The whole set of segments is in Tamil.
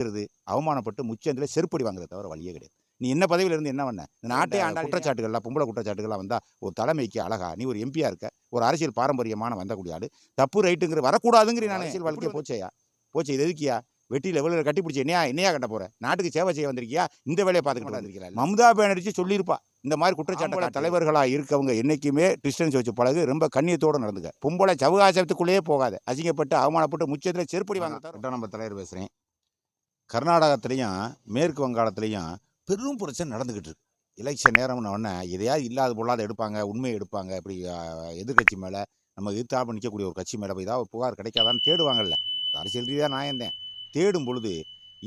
இருக்கிறது அவமானப்பட்டு முச்சந்தில் செருப்படி வாங்குறத தவிர வழியே கிடையாது. நீ என்ன பதவியில இருந்து என்ன பண்ண? இந்த நாட்டை ஆண்ட குற்றச்சாட்டுகள்லாம் பொம்பளை குற்றச்சாட்டுகள்லாம் வந்தா ஒரு தலைமைக்கு அழகா நீ ஒரு எம்பியா இருக்க ஒரு அரசியல் பாரம்பரியமான வந்தக்கூடிய ஆளு தப்பு ரைட்டுங்கிற வரக்கூடாதுங்கிற நான் அரசியல் வாழ்க்கையை போச்சேயா? போச்சு இது எதுக்கியா? வெட்டியில் எவ்வளோ கட்டி பிடிச்சி என்னையா என்னையா கட்ட போற? நாட்டுக்கு சேவை செய்ய வந்திருக்கியா? இந்த வேலையை பார்த்துக்கிட்டு வந்திருக்கிறா மம்தா பானர்ஜி சொல்லியிருப்பா இந்த மாதிரி குற்றச்சாட்டு தலைவர்களா இருக்கவங்க என்னைக்குமே டிஸ்டன்ஸ் வச்சு பழகு ரொம்ப கண்ணியத்தோட நடந்துக்க. பொம்பளை சவகாசத்துக்குள்ளேயே போகாது. அசிங்கப்பட்டு அவமானப்பட்டு முச்சத்தில் செருப்படி வாங்க நம்பர் தலைவர் பேசுகிறேன் கர்நாடகத்துலேயும் மேற்கு வங்காளத்துலேயும் பெரும் பிரச்சனை நடந்துக்கிட்டு இருக்கு. எலெக்ஷன் நேரம்னு உடனே எதையாவது இல்லாத பொல்லாத எடுப்பாங்க உண்மையை எடுப்பாங்க. இப்படி எதிர்கட்சி மேலே நம்ம எதிர்த்தாப்பு நிற்கக்கூடிய ஒரு கட்சி மேலே போய் ஏதாவது ஒரு புகார் கிடைக்காதான்னு தேடுவாங்கல்ல. அது அரசியல் ரீதியாக நான் இருந்தேன் தேடும் பொழுது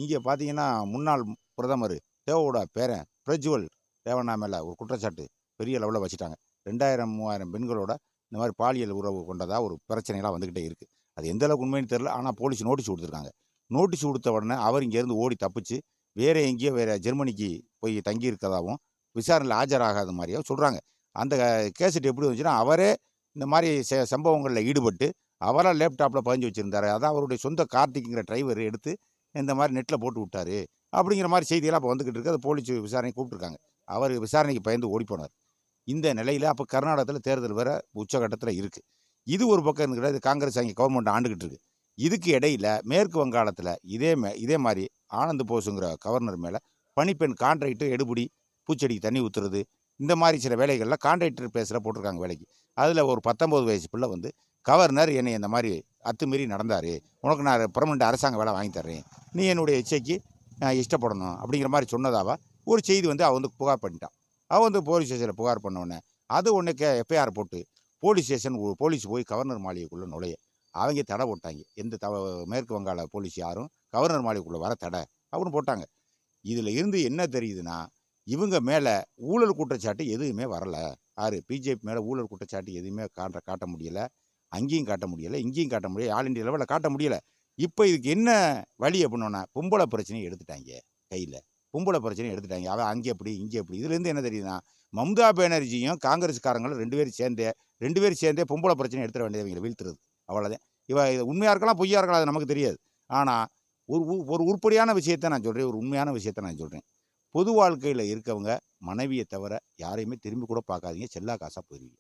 இங்கே பார்த்தீங்கன்னா முன்னாள் பிரதமர் தேவோட பேரன் பிரஜ்வல் ரேவண்ணா மேலே ஒரு குற்றச்சாட்டு பெரிய லெவலில் வச்சுட்டாங்க. ரெண்டாயிரம் மூவாயிரம் பெண்களோட இந்த மாதிரி பாலியல் உறவு கொண்டதாக ஒரு பிரச்சனைலாம் வந்துக்கிட்டே இருக்குது அது எந்த அளவுக்கு உண்மைன்னு தெரில ஆனால் போலீஸ் நோட்டீஸ் கொடுத்துருக்காங்க. நோட்டீஸ் கொடுத்த உடனே அவர் இங்கேருந்து ஓடி தப்பிச்சு வேற எங்கேயோ வேறு ஜெர்மனிக்கு போய் தங்கியிருக்கதாகவும் விசாரணையில் ஆஜராகாத மாதிரியாகவும் சொல்கிறாங்க அந்த கேசட் எப்படி வந்துச்சுன்னா அவரே இந்த மாதிரி செ- சம்பவங்களில் ஈடுபட்டு அவராக லேப்டாப்பில் பதிஞ்சு வச்சுருந்தார். அதான் அவருடைய சொந்த கார்த்திக்ங்கிற டிரைவர் எடுத்து இந்த மாதிரி நெட்டில் போட்டு விட்டாரு அப்படிங்கிற மாதிரி செய்தியெல்லாம் இப்போ வந்துக்கிட்டு இருக்கு. அது போலீஸ் விசாரணை கூப்பிட்டுருக்காங்க. அவர் விசாரணைக்கு பயந்து ஓடி போனார். இந்த நிலையில் அப்போ கர்நாடகத்தில் தேர்தல் வேறு உச்சகட்டத்தில் இருக்குது இது ஒரு பக்கம் இருக்கிற இது காங்கிரஸ் அங்கே கவர்மெண்ட் ஆண்டுகிட்டு இருக்குது இதுக்கு இடையில மேற்கு வங்காளத்தில் இதே மே இதே மாதிரி ஆனந்த் போஸுங்கிற கவர்னர் மேலே பணிப்பெண் கான்ட்ராக்டர் எடுபடி பூச்செடிக்கு தண்ணி ஊற்றுறது இந்த மாதிரி சில வேலைகளில் கான்ட்ராக்டர் பேசுகிற போட்டிருக்காங்க வேலைக்கு. அதில் ஒரு பத்தொம்போது வயசு பிள்ளை வந்து கவர்னர் என்னை இந்த மாதிரி அத்துமீறி நடந்தார். உனக்கு நான் பர்மனெண்ட் அரசாங்க வேலை வாங்கி தர்றேன். நீ என்னுடைய இச்சைக்கு இஷ்டப்படணும். அப்படிங்கிற மாதிரி சொன்னதாவா ஒரு செய்தி வந்து அவன் வந்து புகார் பண்ணிட்டான். அவன் வந்து போலீஸ் ஸ்டேஷனில் புகார் பண்ண உடனே அது ஒன்றுக்கு எஃப்ஐஆர் போட்டு போலீஸ் ஸ்டேஷன் போலீஸ் போய் கவர்னர் மாளிகைக்குள்ளே நுழைய. அவங்க தடை போட்டாங்க. எந்த தவ மேற்கு வங்காள போலீஸ் யாரும் கவர்னர் மாளிகைக்குள்ளே வர தடை அப்படின்னு போட்டாங்க. இதில் இருந்து என்ன தெரியுதுன்னா இவங்க மேலே ஊழல் குற்றச்சாட்டு எதுவுமே வரல. யாரு? பிஜேபி மேலே ஊழல் குற்றச்சாட்டு எதுவுமே காட்ட காட்ட முடியல. அங்கேயும் காட்ட முடியல இங்கேயும் காட்ட முடியல ஆல் இண்டியா லெவலில் காட்ட முடியலை. இப்போ இதுக்கு என்ன வழி அப்படின்னா பொம்பளை பிரச்சனையை எடுத்துட்டாங்க கையில். பொம்பளை பிரச்சனையை எடுத்துட்டாங்க. அவன் அங்கே எப்படி இங்கே எப்படி? இதுலேருந்து என்ன தெரியுதுன்னா மம்தா பானர்ஜியும் காங்கிரஸ்காரங்களும் ரெண்டு பேரும் சேர்ந்தே ரெண்டு பேரும் சேர்ந்தே பொம்பளை பிரச்சனை எடுத்துட வேண்டியது இவங்களை வீழ்த்துறது. அவ்வளோதான். இவ இது உண்மையாக இருக்கலாம் பொய்யா இருக்கலாம் அது நமக்கு தெரியாது. ஆனால் ஒரு உ- ஒரு உருப்படியான விஷயத்தை நான் சொல்கிறேன் ஒரு உண்மையான விஷயத்தை நான் சொல்கிறேன் பொது வாழ்க்கையில் இருக்கவங்க மனைவியை தவிர யாரையுமே திரும்பி கூட பார்க்காதீங்க செல்லா காசாக போயிருவீங்க.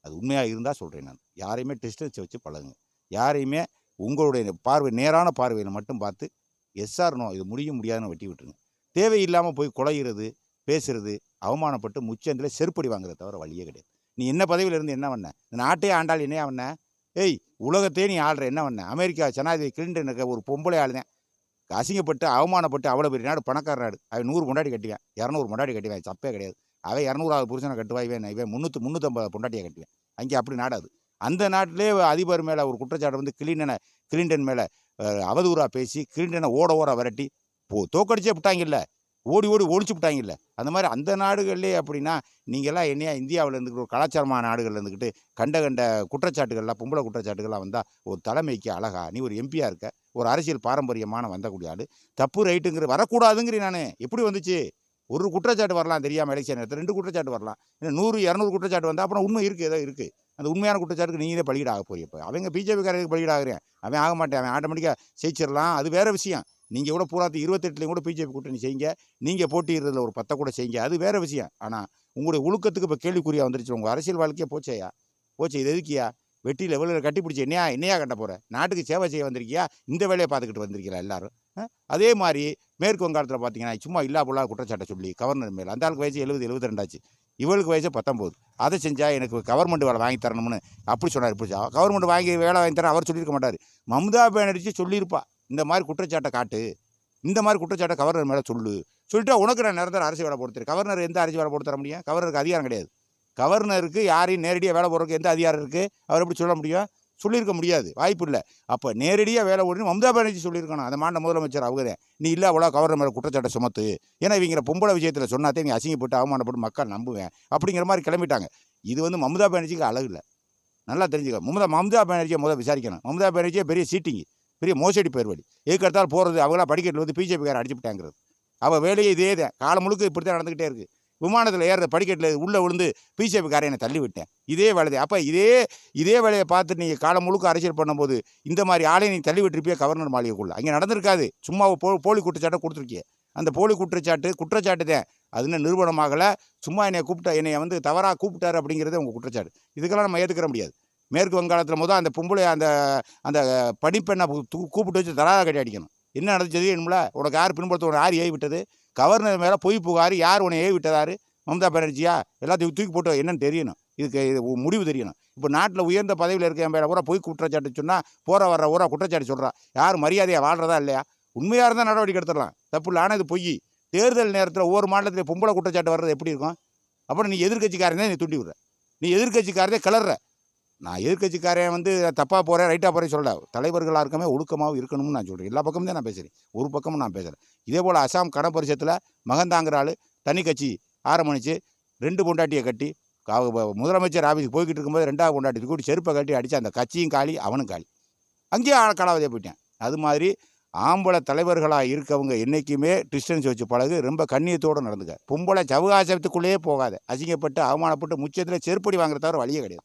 அது உண்மையாக இருந்தால் சொல்கிறேன் நான். யாரையுமே டிஸ்டன்ஸ் வச்சு பழகுங்க. யாரையுமே உங்களுடைய பார்வை நேரான பார்வையில் மட்டும் பார்த்து எஸ்ஆர் நோ இது முடிய முடியாதுன்னு வெட்டி விட்டுருங்க. தேவையில்லாமல் போய் குலையிறது பேசுறது அவமானப்பட்டு முச்சந்தில் செருப்படி வாங்குறத தவிர வழியே கிடையாது. நீ என்ன பதவியில இருந்து என்ன பண்ண? இந்த நாட்டையே ஆண்டாள் என்னையா பண்ண? ஏய் உலகத்தையே நீ ஆள்ற. என்ன பண்ண? அமெரிக்கா ஜனாதிபதி கிளின்டனுக்கு ஒரு பொம்பளை ஆளுதேன் அசிங்கப்பட்டு அவமானப்பட்டு அவ்வளோ பெரிய நாடு பணக்கார நாடு அவன் நூறு பொண்டாட்டி கட்டுவேன். இரநூறு பொண்டாட்டி கட்டுவேன். சப்பே கிடையாது. அவன் இரநூறாவது புருஷனை கட்டுவா இவன் இவன் முந்நூற்று முந்நூற்றம்பது பொண்டாட்டியை கட்டுவேன். அங்கே அப்படி நாடாது. அந்த நாட்டிலே அதிபர் மேலே ஒரு குற்றச்சாட்டு வந்து கிளின்டனை கிளின்டன் மேலே அவதூறாக பேசி கிளின்டனை ஓட ஓட விரட்டி போ தோக்கடிச்சே விட்டாங்கல்ல ஓடி ஓடி ஒழிச்சு விட்டாங்கல்ல. அந்த மாதிரி அந்த நாடுகள்லேயே அப்படின்னா நீங்கள்லாம் என்னையா இந்தியாவில் இருந்துக்கிட்டு ஒரு கலாச்சாரமான நாடுகளில் இருந்துக்கிட்டு கண்ட கண்ட குற்றச்சாட்டுகள்லாம் பொம்பளை குற்றச்சாட்டுகள்லாம் வந்தால் ஒரு தலைமைக்கு அழகா நீ ஒரு எம்பியாக இருக்க ஒரு அரசியல் பாரம்பரியமான வந்தக்கூடிய ஆள் தப்பு ரைட்டுங்கிற வரக்கூடாதுங்கிறேன் நான். எப்படி வந்துச்சு? ஒரு குற்றச்சாட்டு வரலாம் தெரியாமல் எலெக்ஷன் நேரத்தில் ரெண்டு குற்றச்சாட்டு வரலாம். இன்னும் நூறு இரநூறு குற்றச்சாட்டு வந்தால் அப்புறம் உண்மை இருக்குது ஏதோ இருக்குது அந்த உண்மையான குற்றச்சாட்டுக்கு நீங்களே பலியிட ஆக இப்போ. அவங்க பிஜேபிக்காரருக்கு பலியிட அவன் ஆக மாட்டேன் அவன் ஆட்டோமேட்டிக்காக ஜெயிச்சிடலாம். அது வேறு விஷயம். நீங்கள் கூட பூராத்து இருபத்தெட்டுலையும் கூட பிஜேபி கூட்டணி செய்யுங்க. நீங்கள் போட்டியிடுறதுல ஒரு பத்தை கூட செய்யுங்க. அது வேற விஷயம். ஆனால் உங்களுடைய ஒழுக்கத்துக்கு இப்போ கேள்விக்குறியாக வந்துருச்சு உங்கள் அரசியல் வாழ்க்கையே போச்சேயா? போச்சு இது எதுக்கியா வெட்டி லெவலில் கட்டி பிடிச்சி என்னையா என்னையா கட்ட போகிற நாட்டுக்கு சேவை செய்ய வந்திருக்கியா? இந்த வேலையை பார்த்துக்கிட்டு வந்திருக்கிறா எல்லாரும். அதே மாதிரி மேற்கு வங்காளத்தில் பார்த்தீங்கன்னா சும்மா இல்லா பொல்லா குற்றச்சாட்டை சொல்லி கவர்னர் மேல் அந்த ஆளுக்கு வயசு எழுபது எழுபத்தி ரெண்டாச்சு. இவளுக்கு வயசு பத்தொம்போது அதை செஞ்சால் எனக்கு கவர்மெண்ட் வேலை வாங்கி தரணும்னு அப்படி சொன்னார். இப்படி கவர்மெண்ட் வாங்கி வேலை வாங்கி தரேன் அவர் சொல்லியிருக்க மாட்டார். மம்தா பேனர்ஜி சொல்லியிருப்பா. இந்த மாதிரி குற்றச்சாட்டை காட்டு. இந்த மாதிரி குற்றச்சாட்டை கவர்னர் மேலே சொல்லு. சொல்லிட்டா உனக்கு நான் நிரந்தர அரசு வேலை போட்டு கவர்னர் எந்த அரசு வேலை போடுத்தர தர முடியும்? கவர்னருக்கு அதிகாரம் கிடையாது. கவர்னருக்கு யாரையும் நேரடியாக வேலை போடுறதுக்கு எந்த அதிகாரம் இருக்குது அவர் எப்படி சொல்ல முடியும்? சொல்லியிருக்க முடியாது. வாய்ப்பு இல்லை. அப்போ நேரடியாக வேலை ஓடுன்னு மம்தா பானர்ஜி சொல்லியிருக்கணும். அந்த மாநில முதலமைச்சர் அவங்க நீ இல்லை அவ்வளோ கவர்னர் மேலே குற்றச்சாட்டை சுமத்து. ஏன்னா இவங்க பொம்பளை விஷயத்தில் சொன்னாத்தே நீ அசிங்கப்பட்டு அவமானப்பட்டு மக்கள் நம்புவேன். அப்படிங்கிற மாதிரி கிளம்பிட்டாங்க. இது வந்து மம்தா பானர்ஜிக்கு அழகு இல்லை. நல்லா தெரிஞ்சுக்க. மம்தா மம்தா பானர்ஜியை முதல் விசாரிக்கணும். மம்தா பானர்ஜியை பெரிய சீட்டிங்கு. பெரிய மோசடி பேர்வழி. ஏற்கடுத்தால் போகிறது அவங்களாம் படிக்கட்டில் வந்து பிஜேபிக்காரன் அடிச்சுட்டாங்கிறது அவள் வேலையே இதே தான். காலம் முழுக்க இப்படி தான் நடந்துக்கிட்டே இருக்குது விமானத்தில் ஏறுற படிக்கட்டில் உள்ளே விழுந்து பிஜேபி என்னை தள்ளி விட்டேன். இதே வேலையை அப்போ இதே இதே வேலையை பார்த்து நீங்கள் காலம் முழுக்க அரசியல் பண்ணும்போது இந்த மாதிரி ஆளை நீ தள்ளி விட்டுருப்பியே கவர்னர் மாளிகைக்குள்ளே. அங்கே நடந்திருக்காது. சும்மா போ போலி குற்றச்சாட்டை கொடுத்துருக்கியே. அந்த போலி குற்றச்சாட்டு குற்றச்சாட்டு தான். அதுன்னு இன்னும் சும்மா என்னை கூப்பிட்டா என்னை வந்து தவறாக கூப்பிட்டாரு அப்படிங்கிறது உங்கள் குற்றச்சாட்டு. இதுக்கெல்லாம் நம்ம ஏற்றுக்கிற முடியாது. மேற்கு வங்காளத்தில் முதல் அந்த பொம்பளை அந்த அந்த படிப்பெண்ணை கூப்பிட்டு வச்சு தராத கட்டி அடிக்கணும். என்ன நடந்துச்சது என்னமில்ல உனக்கு யார் பின்பற்ற உனக்கு யார் ஏவி விட்டது கவர்னர் மேலே பொய் புகார் யார் உன்னை ஏவி விட்டதாரு மம்தா பானர்ஜியா? எல்லாத்தையும் தூக்கி போட்டு என்னன்னு தெரியணும். இதுக்கு இது முடிவு தெரியணும். இப்போ நாட்டில் உயர்ந்த பதவியில் இருக்க என் மேலே பூரா பொய் குற்றச்சாட்டு சொன்னால் போகிற வர்ற ஊரா குற்றச்சாட்டு சொல்கிறா யார் மரியாதையாக வாழ்றதா இல்லையா? உண்மையாக இருந்தால் நடவடிக்கை எடுத்துடலாம். தப்பு இல்லை ஆனால் இது பொய். தேர்தல் நேரத்தில் ஒவ்வொரு மாநிலத்திலே பொம்பளை குற்றச்சாட்டு வர்றது எப்படி இருக்கும்? அப்புறம் நீ எதிர்க்கட்சிக்காரனே நீ தூண்டி விடுற நீ எதிர்கட்சிக்காரதே கிளற நான் எதிர்க்கட்சிக்காரன் வந்து தப்பாக போகிறேன் ரைட்டாக போகிறேன் சொல்ல தலைவர்களாக இருக்கமே ஒழுக்கமாகவும் இருக்கணும்னு நான் சொல்கிறேன் எல்லா பக்கமும் தான் நான் பேசுகிறேன் ஒரு பக்கமும் நான் பேசுகிறேன் இதே போல் அசாம் கண பரிசத்தில் மகந்தாங்கிற ஆள் தனி கட்சி ஆரம்பிச்சு ரெண்டு பொண்டாட்டியை கட்டி முதலமைச்சர் ஆஃபீஸுக்கு போய்கிட்டு இருக்கும்போது ரெண்டாவது பொண்டாட்டி கூட்டி செருப்பை கட்டி அடித்து அந்த கட்சியும் காலி அவனும் காலி. அங்கேயே ஆள் காலாவதியாக போயிட்டேன். அது மாதிரி ஆம்பளை தலைவர்களாக இருக்கவங்க என்றைக்குமே டிஸ்டன்ஸ் வச்சு பழகு ரொம்ப கண்ணியத்தோடு நடந்துக்க. பொம்பளை சவகாசத்துக்குள்ளேயே போகாது. அசிங்கப்பட்டு அவமானப்பட்டு முச்சத்தில் செருப்படி வாங்குற தவிர வழியே கிடையாது.